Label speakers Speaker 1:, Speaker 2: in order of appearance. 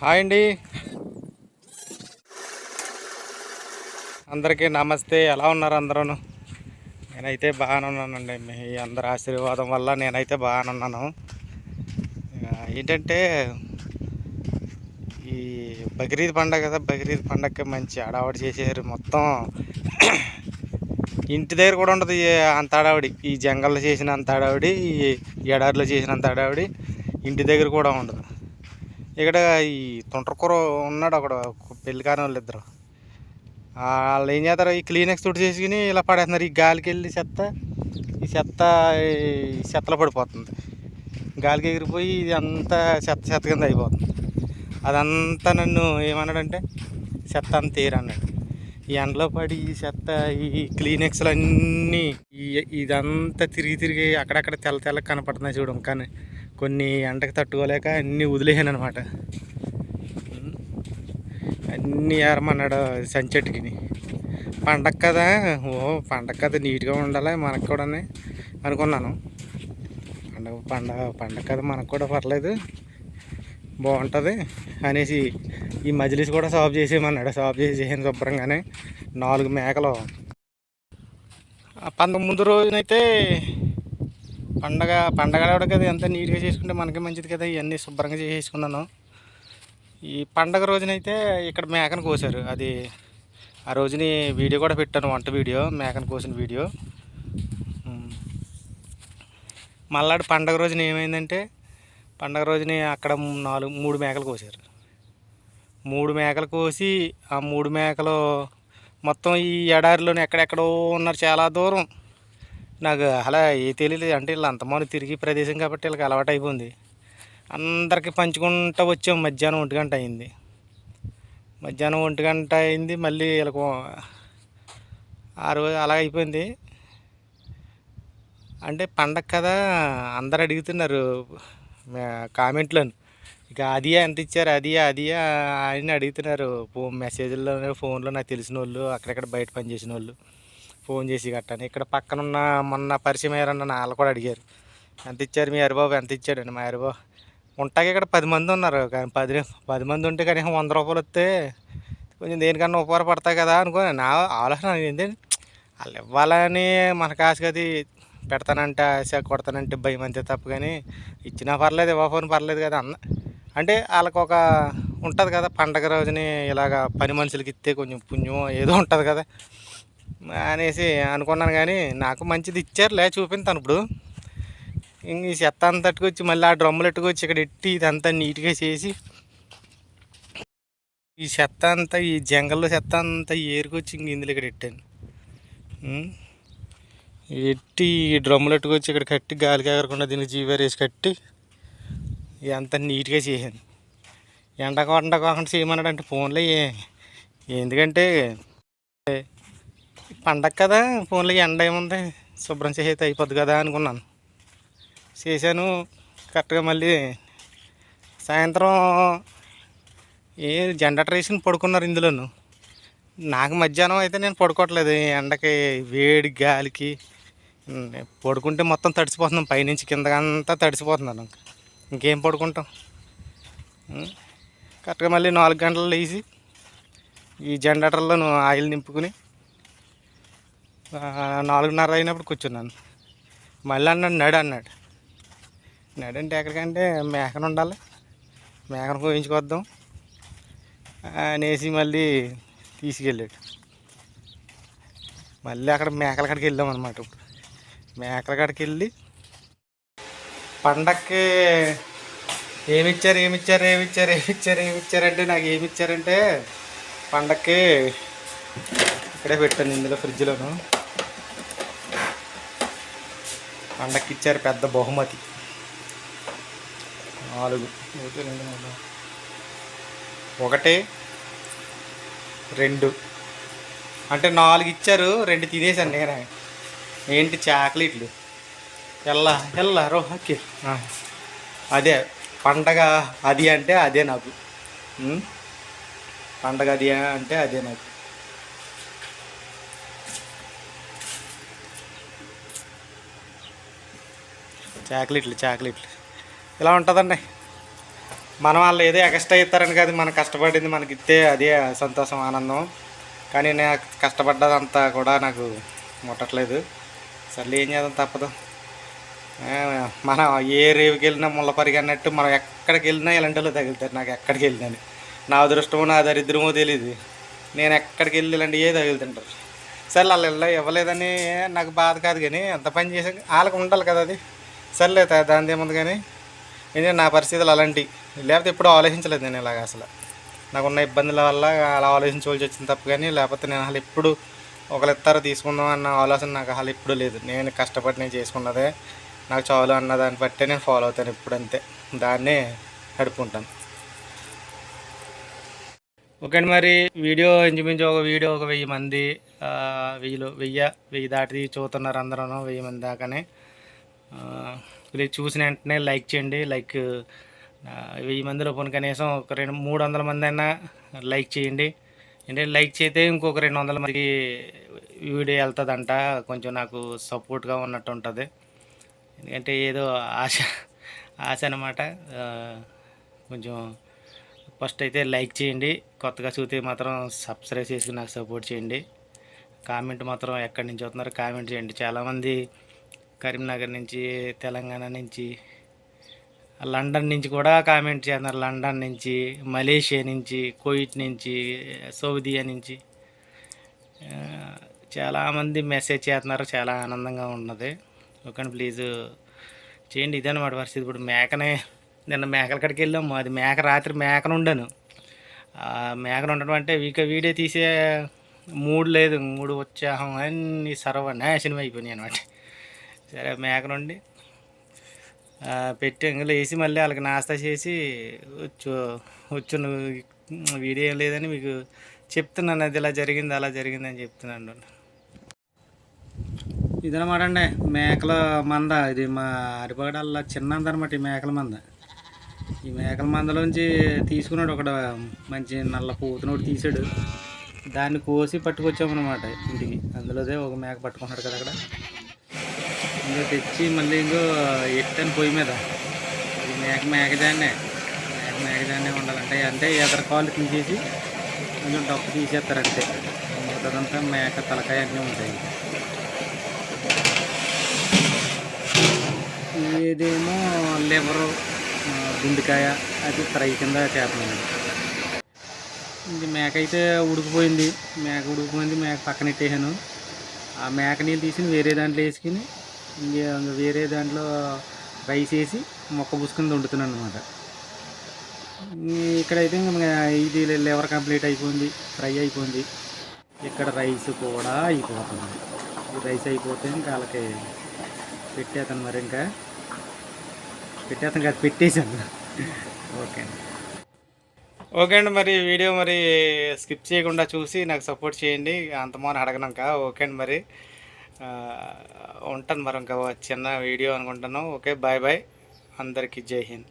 Speaker 1: Hi అండి. అందరికీ నమస్తే. ఎలా ఉన్నారు అందరూ నేనైతే బాగానే ఉన్నానండి. మీ అందరి ఆశీర్వాదం వల్ల నేనైతే బాగానే ఉన్నాను. ఏంటంటే ఈ బక్రీద్ పండగ కదా బక్రీద్ పండగకి మంచి అడావడి చేసేసారు మొత్తం. ఇంటి దగ్గర కూడా ఉండదు అంత అడావిడి. ఈ జంగల్లో చేసిన అంత అడావిడి ఈ ఎడారిలో చేసినంత అడావిడి ఇంటి దగ్గర కూడా ఉండదు. ఇక్కడ ఈ తొంటరకూర ఉన్నాడు అక్కడ పెళ్ళి కాని వాళ్ళు ఇద్దరు. వాళ్ళు ఏం చేస్తారు ఈ క్లీనెక్స్ తోటి చేసుకుని ఇలా పడేస్తున్నారు. ఈ గాలికి వెళ్ళి చెత్త ఈ చెత్త ఈ చెత్తలో పడిపోతుంది. గాలికి ఎగిరిపోయి ఇది అంతా చెత్త చెత్త కింద అయిపోతుంది. అదంతా నన్ను ఏమన్నాడంటే చెత్త అంత తీరన్నాడు ఈ ఎండలో పడి ఈ చెత్త ఈ క్లీనెక్స్లు అన్నీ ఇదంతా తిరిగి తిరిగి అక్కడక్కడ తెల్ల తెల్ల కనపడుతున్నాయి చూడం కానీ కొన్ని ఎండకి తట్టుకోలేక అన్నీ వదిలేసాను అనమాట అన్నీ ఏరమన్నాడు సంచెట్టుకి పండగ కదా ఓ పండగ కదా నీట్గా ఉండాలి మనకు కూడా అనుకున్నాను. పండగ పండగ పండగ కదా మనకు కూడా పర్లేదు. బాగుంటుంది అనేసి ఈ మజిలీస్ కూడా సాఫ్ చేసేయమన్నాడు. సాఫ్ చేసేసాను శుభ్రంగానే నాలుగు మేకలు. పంతొమ్మిది ముందు రోజునైతే పండగ పండగ కదా ఎంత నీట్గా చేసుకుంటే మనకి మంచిది కదా ఇవన్నీ శుభ్రంగా చేసేసుకున్నాను. ఈ పండగ రోజునైతే ఇక్కడ మేకను కోసారు. అది ఆ రోజుని వీడియో కూడా పెట్టాను వంట వీడియో మేకను కోసిన వీడియో. మళ్ళాడు పండగ రోజున ఏమైందంటే పండగ రోజుని అక్కడ నాలుగు మూడు మేకలు కోసారు. మూడు మేకలు కోసి ఆ మూడు మేకలు మొత్తం ఈ ఎడారిలోనే ఎక్కడెక్కడో ఉన్నారు. చాలా దూరం. నాకు అలా ఏ తెలియలేదు. అంటే వీళ్ళు అంతమంది తిరిగి ప్రదేశం కాబట్టి వీళ్ళకి అలవాటు అయిపోయింది. అందరికి పంచుకుంటూ వచ్చాం. మధ్యాహ్నం ఒంటి గంట అయింది. మధ్యాహ్నం ఒంటి గంట అయింది. మళ్ళీ వీళ్ళకు ఆ రోజు అలా అయిపోయింది. అంటే పండగ కదా అందరు అడుగుతున్నారు. కామెంట్లో ఇక అది ఎంత ఇచ్చారు? అది అది అని అడుగుతున్నారు. ఫోన్ మెసేజ్లో ఫోన్లో నాకు తెలిసిన వాళ్ళు అక్కడెక్కడ బయట పనిచేసిన వాళ్ళు. ఫోన్ చేసి కట్టాను ఇక్కడ పక్కన ఉన్న మొన్న పరిచయం అయ్యారన్న వాళ్ళు కూడా అడిగారు. ఎంత ఇచ్చారు మీ హరిబాబు? ఎంత ఇచ్చాడండి మా హరిబాబు? ఉంటాకి ఇక్కడ పది మంది ఉన్నారు కానీ పది పది మంది ఉంటే కనీసం వంద రూపాయలు వస్తే కొంచెం దేనికన్నా ఉపయోగపడతాయి కదా అనుకో నా ఆలోచన ఏంటంటే వాళ్ళు ఇవ్వాలని మనకు ఆశ అది పెడతానంటే ఆశ కొడతానంటే భయం అంతే తప్ప కానీ ఇచ్చినా పర్లేదు ఇవ్వకపోయినా పర్లేదు కదా అన్న. అంటే వాళ్ళకు ఒక ఉంటుంది కదా పండగ రోజుని ఇలాగ పని మనుషులకి ఇస్తే కొంచెం పుణ్యం ఏదో ఉంటుంది కదా. అనేసి అనుకున్నాను కానీ నాకు మంచిది ఇచ్చారులే చూపింది చూపించాను ఇప్పుడు. ఇంక ఈ చెత్త అంత అట్టుకొచ్చి మళ్ళీ ఆ డ్రమ్ములు ఎట్టుకొచ్చి ఇక్కడ ఎట్టి ఇదంతా నీట్గా చేసి ఈ చెత్త అంతా ఈ జంగల్లో చెత్త అంతా ఏరుకొచ్చి ఇంక ఇందులో ఇక్కడ పెట్టాను. ఎట్టి ఈ డ్రమ్ములు ఎట్టుకొచ్చి ఇక్కడ కట్టి గాలి ఎగరకుండా దీనికి జీవేర్ వేసి కట్టి ఇదంతా నీట్గా చేశాను. ఎండకు ఎండ కాకుండా చేయమన్నాడు అంటే ఫోన్లో ఎందుకంటే పండగ కదా ఫోన్లో ఎండ ఏముంది? శుభ్రం చేసేది అయిపోద్ది కదా అనుకున్నాను. చేశాను. కరెక్ట్గా మళ్ళీ సాయంత్రం ఏ జెండర్ వేసుకుని పడుకున్నారు ఇందులోను. నాకు మధ్యాహ్నం అయితే నేను పడుకోవట్లేదు. ఎండకి వేడి గాలికి పడుకుంటే మొత్తం తడిసిపోతున్నాం. పైనుంచి కిందకంతా తడిసిపోతున్నాను. ఇంకేం పడుకుంటాం? కరెక్ట్గా మళ్ళీ నాలుగు గంటలు లేచి ఈ జనరేటర్లో ఆయిల్ నింపుకుని నాలుగున్నర అయినప్పుడు కూర్చున్నాను. మళ్ళీ అన్నాడు నడు అన్నాడు. నడు అంటే ఎక్కడికంటే మేకను ఉండాలి. మేకను కోయించుకొద్దాం. అనేసి మళ్ళీ తీసుకెళ్ళాడు. మళ్ళీ అక్కడ మేకల కాడికి వెళ్ళాం అనమాట ఇప్పుడు. మేకల కాడికి వెళ్ళి పండక్కి ఏమి ఇచ్చారు ఏమి ఇచ్చారు ఏమిచ్చారంటే ఇచ్చారు ఇచ్చారు ఇచ్చారంటే నాకు ఏమి ఇచ్చారంటే పండక్కి ఇక్కడే పెట్టాను ఇందులో ఫ్రిడ్జ్లోను. పండక్కి ఇచ్చారు పెద్ద బహుమతి. నాలుగు. ఒకటి రెండు అంటే నాలుగు ఇచ్చారు రెండు తినేసాను నేనే. ఏంటి చాక్లెట్లు? ఎల్లా ఎల్లా రో ఓకే. అదే పండగ అది అంటే అదే నాకు? పండగ అది అంటే అదే నాకు. చాక్లెట్లు చాక్లెట్లు. ఇలా ఉంటుందండి. మనం వాళ్ళు ఏదో ఎక్స్ట్రా ఇస్తారని కాదు మనం కష్టపడింది మనకి ఇస్తే అదే సంతోషం ఆనందం. కానీ నేను కష్టపడ్డదంతా కూడా నాకు ముట్టట్లేదు. సర్లే ఏం చేద్దాం తప్పదు. మనం ఏ రేవుకి వెళ్ళినా ముళ్ళ పరిగి అన్నట్టు మనం ఎక్కడికి వెళ్ళినా ఇలాంటి వాళ్ళు తగులుతారు. నాకు ఎక్కడికి వెళ్ళినాను నా అదృష్టమో నా దరిద్రమో తెలియదు నేను ఎక్కడికి వెళ్ళి ఇలాంటి ఏ తగులుతుంటారు. సరే వాళ్ళు ఇవ్వలేదని నాకు బాధ కాదు కానీ ఎంత పని చేసాక వాళ్ళకి ఉండాలి కదా అది. సర్లే దాని ఏముంది కానీ? ఏంటంటే నా పరిస్థితులు అలాంటివి లేకపోతే ఎప్పుడూ ఆలోచించలేదు నేను ఇలాగ అసలు. నాకున్న ఇబ్బందుల వల్ల అలా ఆలోచించవలసి వచ్చింది తప్పు కానీ లేకపోతే నేను అసలు ఎప్పుడు ఒకరి ఇస్తారో తీసుకుందాం అన్న ఆలోచన నాకు అసలు ఎప్పుడూ లేదు. నేను కష్టపడి నేను చేసుకున్నదే నాకు చాలు అన్న దాన్ని బట్టే నేను ఫాలో అవుతాను ఇప్పుడు అంతే. దాన్నే నడుపుకుంటాను. ఓకే అండి మరి వీడియో ఇంచుమించు ఒక వీడియో ఒక వెయ్యి మంది వెయ్యిలో వెయ్యి వెయ్యి దాటి చూస్తున్నారు అందరూ వెయ్యి మంది దాకానే. ఆ, చూసిన వెంటనే లైక్ చేయండి. లైక్ వెయ్యి మందిలో పోనీ కనీసం ఒక రెండు మూడు వందల మంది అయినా లైక్ చేయండి. అంటే లైక్ చేస్తే ఇంకొక రెండు వందల మందికి వీడియో వెళ్తుందంట. కొంచెం నాకు సపోర్ట్గా ఉన్నట్టు ఉంటుంది. ఎందుకంటే ఏదో ఆశ ఆశ అనమాట కొంచెం ఫస్ట్ అయితే లైక్ చేయండి. కొత్తగా చూస్తే మాత్రం సబ్స్క్రైబ్ చేసి నాకు సపోర్ట్ చేయండి. కామెంట్ మాత్రం ఎక్కడి నుంచి వస్తున్నారు కామెంట్ చేయండి. చాలామంది కరీంనగర్ నుంచి తెలంగాణ నుంచి లండన్ నుంచి కూడా కామెంట్ చేస్తున్నారు. లండన్ నుంచి మలేషియా నుంచి కోయిట్ నుంచి సౌదీయా నుంచి. చాలామంది మెసేజ్ చేస్తున్నారు. చాలా ఆనందంగా ఉన్నది. ఓకే ప్లీజ్ చేయండి. ఇదన్నమాట పరిస్థితి. ఇప్పుడు మేకనే నిన్న మేకల కాడికి వెళ్ళాము. అది మేక రాత్రి మేకను ఉండను. మేకను ఉండడం అంటే ఇక వీడియో తీసే మూడు లేదు. మూడు ఉత్సాహం అన్ని సర్వనాశనం అయిపోయినాయి అనమాట సరే మేక నుండి పెట్టి ఇంకా వేసి మళ్ళీ వాళ్ళకి నాస్తా చేసి వచ్చు వచ్చు వీడియో ఏం లేదని మీకు చెప్తున్నాను అది ఇలా జరిగింది అలా జరిగింది అని చెప్తున్నాను. ఇదనమాట అండి మేకల మంద. ఇది మా అరిపగడల్లా చిన్నంది అనమాట ఈ మేకల మంద. ఈ మేకల మందలోంచి తీసుకున్నాడు ఒకడు మంచి నల్ల పూతనోడు తీసాడు. దాన్ని కోసి పట్టుకొచ్చామన్నమాట ఇంటికి. అందులోదే ఒక మేక పట్టుకున్నాడు కదా అక్కడ. ఇంకా తెచ్చి మళ్ళీ ఇంకో ఎట్టాను పొయ్యి మీద. మేక మేకదాన్నే మేక మేకదాన్నే ఉండాలంటే అంటే ఎదర కాళ్ళు తీసేసి కొంచెం డప్పు తీసేస్తారు అంతే మిగతాదంతా మేక తలకాయ అన్నీ ఉంటాయి. ఇదేమో లివరు గుండెకాయ అది ఫ్రై కింద చేపలండి ఇది మేక అయితే ఉడికిపోయింది. మేక ఉడికిపోయింది మేక పక్కన పెట్టేసాను ఆ మేక నీళ్ళు తీసి వేరే దాంట్లో వేసుకుని ఇంకా వేరే దాంట్లో రైస్ వేసి మొక్క పుసుకుని వండుతున్నాను అనమాట ఇక్కడైతే ఇది లివర్ కంప్లీట్ అయిపోయింది ఫ్రై అయిపోయింది. ఇక్కడ రైస్ కూడా అయిపోతుంది. రైస్ అయిపోతే ఇంకా వాళ్ళకి పెట్టేస్తాను మరి ఇంకా. పెట్టేస్తాను కాదు పెట్టేశాను. ఓకే అండి. ఓకే అండి మరి వీడియో మరి స్కిప్ చేయకుండా చూసి నాకు సపోర్ట్ చేయండి. అంతమాన అడగనాక. ఓకే అండి మరి. ఉంటాను మరి ఇంకా చిన్న వీడియో అనుకుంటున్నాం ఓకే బాయ్ బాయ్. అందరికీ జై హింద్.